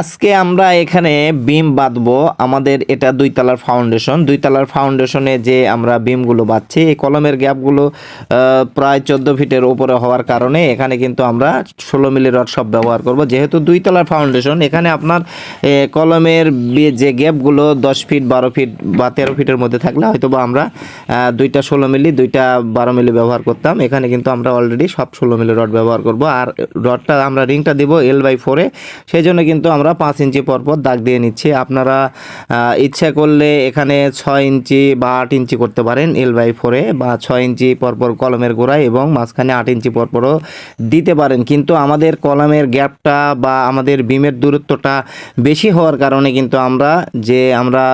আজকে আমরা এখানে বিম বাঁধবো। আমাদের এটা দুই তলার ফাউন্ডেশন দুই তলার ফাউন্ডেশনে যে আমরা বিমগুলো বাঁধছি, এই কলমের গ্যাপগুলো প্রায় চোদ্দ ফিটের ওপরে হওয়ার কারণে এখানে কিন্তু আমরা ষোলো মিলি রড সব ব্যবহার করব। যেহেতু দুই তলার ফাউন্ডেশন এখানে আপনার কলমের যে গ্যাপগুলো দশ ফিট, বারো ফিট বা তেরো ফিটের মধ্যে থাকলে হয়তো বা আমরা দুইটা ষোলো মিলি, দুইটা বারো মিলি ব্যবহার করতাম। এখানে কিন্তু আমরা অলরেডি সব ষোলো মিলি রড ব্যবহার করব। আর রডটা আমরা রিংটা দিব এল বাই ফোরে সেই জন্য কিন্তু আমরা পাঁচ ইঞ্চি পরপর দাগ দিয়ে নিচ্ছি। আপনারা ইচ্ছা করলে এখানে ছয় ইঞ্চি বা আট ইঞ্চি করতে পারেন এল বাই ফোরে বা ছয় ইঞ্চি পরপর কলমের গোড়ায় এবং মাঝখানে আট ইঞ্চি পরপরও দিতে পারেন। কিন্তু আমাদের কলমের গ্যাপটা বা আমাদের বিমের দূরত্বটা বেশি হওয়ার কারণে কিন্তু আমরা যে আমরা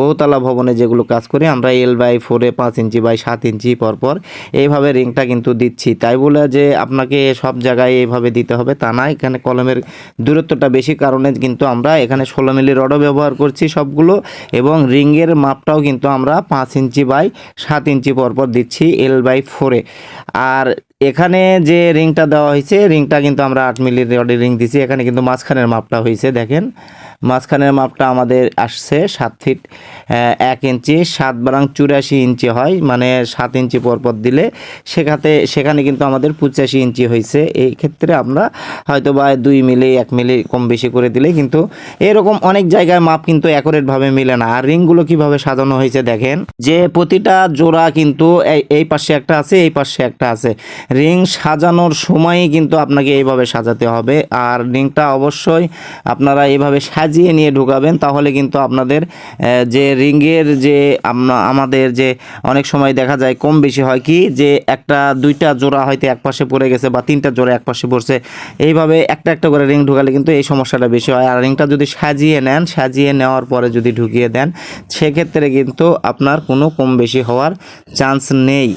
বহুতলা ভবনে যেগুলো কাজ করি, আমরা এল বাই ফোরে পাঁচ ইঞ্চি বাই সাত ইঞ্চি পরপর এইভাবে রিংটা কিন্তু দিচ্ছি। তাই বলে যে আপনাকে সব জায়গায় এইভাবে দিতে হবে, তা না। এখানে কলমের দূরত্বটা বেশি কারণে কিন্তু আমরা এখানে ষোলো মিলি রডও ব্যবহার করছি সবগুলো, এবং রিংয়ের মাপটাও কিন্তু আমরা পাঁচ ইঞ্চি বাই সাত ইঞ্চি পরপর দিচ্ছি এল বাই ফোরে আর এখানে যে রিংটা দেওয়া হয়েছে, রিংটা কিন্তু আমরা আট মিলি রডের রিং দিচ্ছি এখানে কিন্তু মাঝখানের মাপটা হয়েছে, দেখেন। মাঝখানের মাপটা আমাদের আসছে সাত ফিট এক ইঞ্চি, সাত বারাং চুরাশি ইঞ্চি হয় মানে সাত ইঞ্চি পরপর দিলে সেখানে সেখানে কিন্তু আমাদের পঁচাশি ইঞ্চি হয়েছে। এই ক্ষেত্রে আমরা হয়তো বা দুই মিলি, এক মিলি কম বেশি করে দিলে কিন্তু এরকম অনেক জায়গায় মাপ কিন্তু অ্যাকুরেটভাবে মিলে না। আর রিংগুলো কীভাবে সাজানো হয়েছে দেখেন, যে প্রতিটা জোড়া কিন্তু এই পাশে একটা আছে, এই পাশে একটা আছে। রিং সাজানোর সময়ই কিন্তু আপনাকে এইভাবে সাজাতে হবে। আর রিংটা অবশ্যই আপনারা এইভাবে সাজিয়ে নিয়ে ঢুকাবেন, তাহলে কিন্তু আপনাদের যে রিংয়ের যে আমাদের যে অনেক সময় দেখা যায় কম বেশি হয় কি, যে একটা, দুইটা জোড়া হয়তো এক পাশে পড়ে গেছে বা তিনটা জোড়া এক পাশে পড়ছে, এইভাবে একটা একটা করে রিং ঢুকালে কিন্তু এই সমস্যাটা বেশি হয়। আর রিংটা যদি সাজিয়ে নেন, সাজিয়ে নেওয়ার পরে যদি ঢুকিয়ে দেন, সেক্ষেত্রে কিন্তু আপনার কোনো কম বেশি হওয়ার চান্স নেই।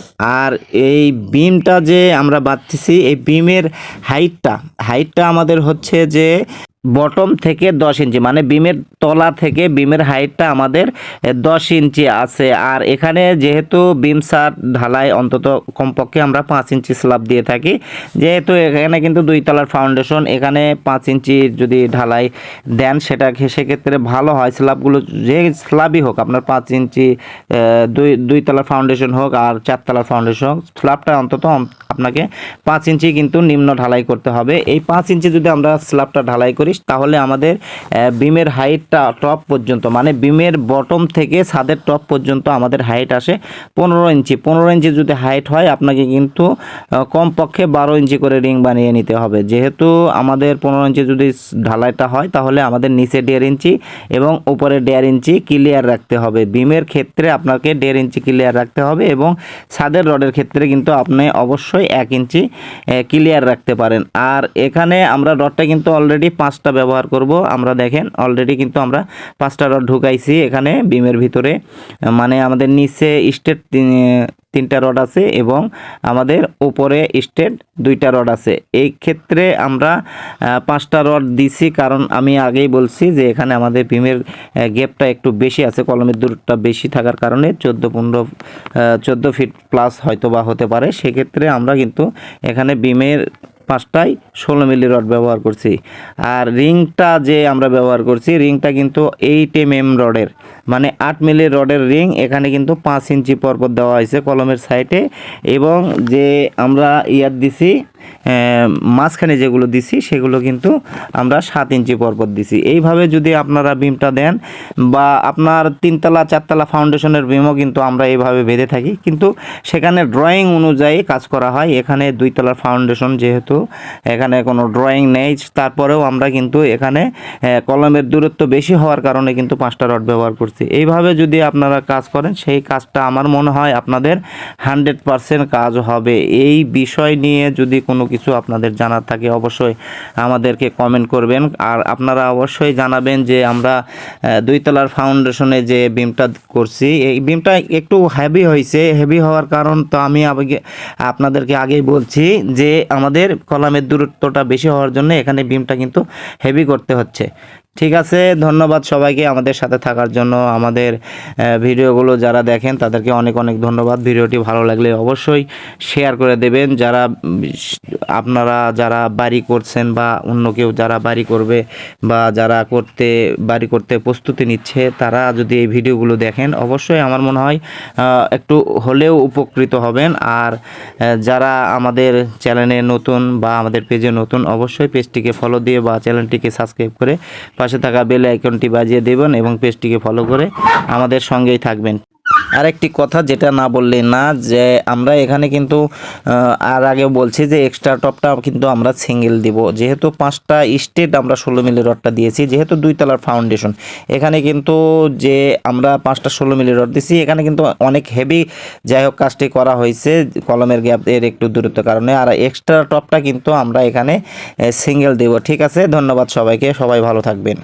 আর এই বিমটা যে আমরা বাঁধতেছি, এই বিমের হাইটটা হাইটটা আমাদের হচ্ছে যে বটম থেকে দশ ইঞ্চি মানে বিমের তলা থেকে বিমের হাইটটা আমাদের দশ ইঞ্চি আছে। আর এখানে যেহেতু বিম সার ঢালাই অন্তত কমপক্ষে আমরা পাঁচ ইঞ্চি স্ল্যাব দিয়ে থাকি, যেহেতু এখানে কিন্তু দুই তলার ফাউন্ডেশন এখানে পাঁচ ইঞ্চি যদি ঢালাই দেন সেটা সেক্ষেত্রে ভালো হয়। স্ল্যাবগুলো যে স্ল্যাবই হোক, আপনার পাঁচ ইঞ্চি দুই দুই তলার ফাউন্ডেশন হোক আর চার তলার ফাউন্ডেশন হোক, স্ল্যাবটা অন্তত আপনাকে পাঁচ ইঞ্চি কিন্তু নিম্ন ঢালাই করতে হবে। এই পাঁচ ইঞ্চি যদি আমরা স্ল্যাবটা ঢালাই করি তাহলে আমাদের বিমের হাইটটা টপ পর্যন্ত মানে বিমের বটম থেকে ছাদের টপ পর্যন্ত আমাদের হাইট আসে পনেরো ইঞ্চি। পনেরো ইঞ্চি যদি হাইট হয়, আপনাকে কিন্তু কমপক্ষে বারো ইঞ্চি করে রিং বানিয়ে নিতে হবে। যেহেতু আমাদের পনেরো ইঞ্চি যদি ঢালাইটা হয়, তাহলে আমাদের নিচে দেড় ইঞ্চি এবং উপরে দেড় ইঞ্চি ক্লিয়ার রাখতে হবে। বিমের ক্ষেত্রে আপনাকে দেড় ইঞ্চি ক্লিয়ার রাখতে হবে এবং ছাদের রডের ক্ষেত্রে কিন্তু আপনি অবশ্যই এক ইঞ্চি ক্লিয়ার রাখতে পারেন। আর এখানে আমরা রডটা কিন্তু অলরেডি পাঁচটা ব্যবহার করব। আমরা দেখেন অলরেডি কিন্তু আমরা পাঁচটা রড ঢুকাইছি এখানে বিমের ভিতরে। মানে আমাদের নিচে স্টেট তিনটা রড আছে এবং আমাদের উপরে স্টেট দুইটা রড আছে। এই ক্ষেত্রে আমরা পাঁচটা রড দিছি কারণ আমি আগেই বলছি যে এখানে আমাদের বিমের গ্যাপটা একটু বেশি আছে, কলমের দূরটা বেশি থাকার কারণে চোদ্দ, পনেরো চোদ্দ ফিট প্লাস হয়তো বা হতে পারে। সেক্ষেত্রে আমরা কিন্তু এখানে বিমের পাঁচটায় ষোলো মিলি রড ব্যবহার করছি। আর রিংটা যে আমরা ব্যবহার করছি, রিংটা কিন্তু এইট এম এম রডের। মানে আট মিলি রডের রিং, এখানে কিন্তু পাঁচ ইঞ্চি পরপর দেওয়া হয়েছে কলমের সাইডে। এবং যে আমরা ইয়ার দিছি মাঝখানে যেগুলো দিছি, সেগুলো কিন্তু আমরা সাত ইঞ্চি পরপর দিছি। এইভাবে যদি আপনারা বিমটা দেন, বা আপনার তিনতলা, চারতলা ফাউন্ডেশনের বিমও কিন্তু আমরা এইভাবে বেঁধে থাকি। কিন্তু সেখানে ড্রয়িং অনুযায়ী কাজ করা হয়। এখানে দুইতলার ফাউন্ডেশন যেহেতু, এখানে কোনো ড্রয়িং নেই। তারপরেও আমরা কিন্তু এখানে কলমের দূরত্ব বেশি হওয়ার কারণে কিন্তু পাঁচটা রড ব্যবহার করছি। এইভাবে যদি আপনারা কাজ করেন, সেই কাজটা আমার মনে হয় আপনাদের হান্ড্রেড পারসেন্ট কাজ হবে। এই বিষয় নিয়ে যদি কোনো কিছু আপনাদের জানার থাকে, অবশ্যই আমাদেরকে কমেন্ট করবেন। আর আপনারা অবশ্যই জানাবেন যে আমরা দুইতলার ফাউন্ডেশনে যে বিমটা করছি, এই বিমটা একটু হেভি হয়েছে। হেভি হওয়ার কারণ তো আমি আগে- আপনাদেরকে আগেই বলছি যে আমাদের কলামের দূরত্বটা বেশি হওয়ার জন্য এখানে বিমটা কিন্তু হেভি করতে হচ্ছে। ঠিক আছে, ধন্যবাদ সবাইকে আমাদের সাথে থাকার জন্য। আমাদের ভিডিওগুলো যারা দেখেন, তাদেরকে অনেক অনেক ধন্যবাদ। ভিডিওটি ভালো লাগলে অবশ্যই শেয়ার করে দেবেন। যারা, আপনারা যারা বাড়ি করছেন বা অন্য কেউ যারা বাড়ি করবে বা যারা করতে, বাড়ি করতে প্রস্তুতি নিচ্ছে, তারা যদি এই ভিডিওগুলো দেখেন, অবশ্যই আমার মনে হয় একটু হলেও উপকৃত হবেন। আর যারা আমাদের চ্যানেলে নতুন বা আমাদের পেজে নতুন, অবশ্যই পেজটিকে ফলো দিয়ে বা চ্যানেলটিকে সাবস্ক্রাইব করে পাশে থাকা বেল আইকনটি বাজিয়ে দেবেন এবং পেজটিকে ফলো করে আমাদের সঙ্গেই থাকবেন। আরেকটি কথা যেটা না বললে না, যে আমরা এখানে কিন্তু আর আগে বলছি যে এক্সট্রা টপটা কিন্তু আমরা সিঙ্গেল দিব। যেহেতু পাঁচটা স্টেট আমরা ষোলো মিলি রডটা দিয়েছি, যেহেতু দুই তলার ফাউন্ডেশন এখানে কিন্তু যে আমরা পাঁচটা ষোলো মিলি রড দিয়েছি এখানে কিন্তু অনেক হেভি যাই হোক কাজটি করা হয়েছে, কলমের গ্যাপ এর একটু দূরত্ব কারণে। আর এক্সট্রা টপটা কিন্তু আমরা এখানে সিঙ্গেল দেব। ঠিক আছে? ধন্যবাদ সবাইকে। সবাই ভালো থাকবেন।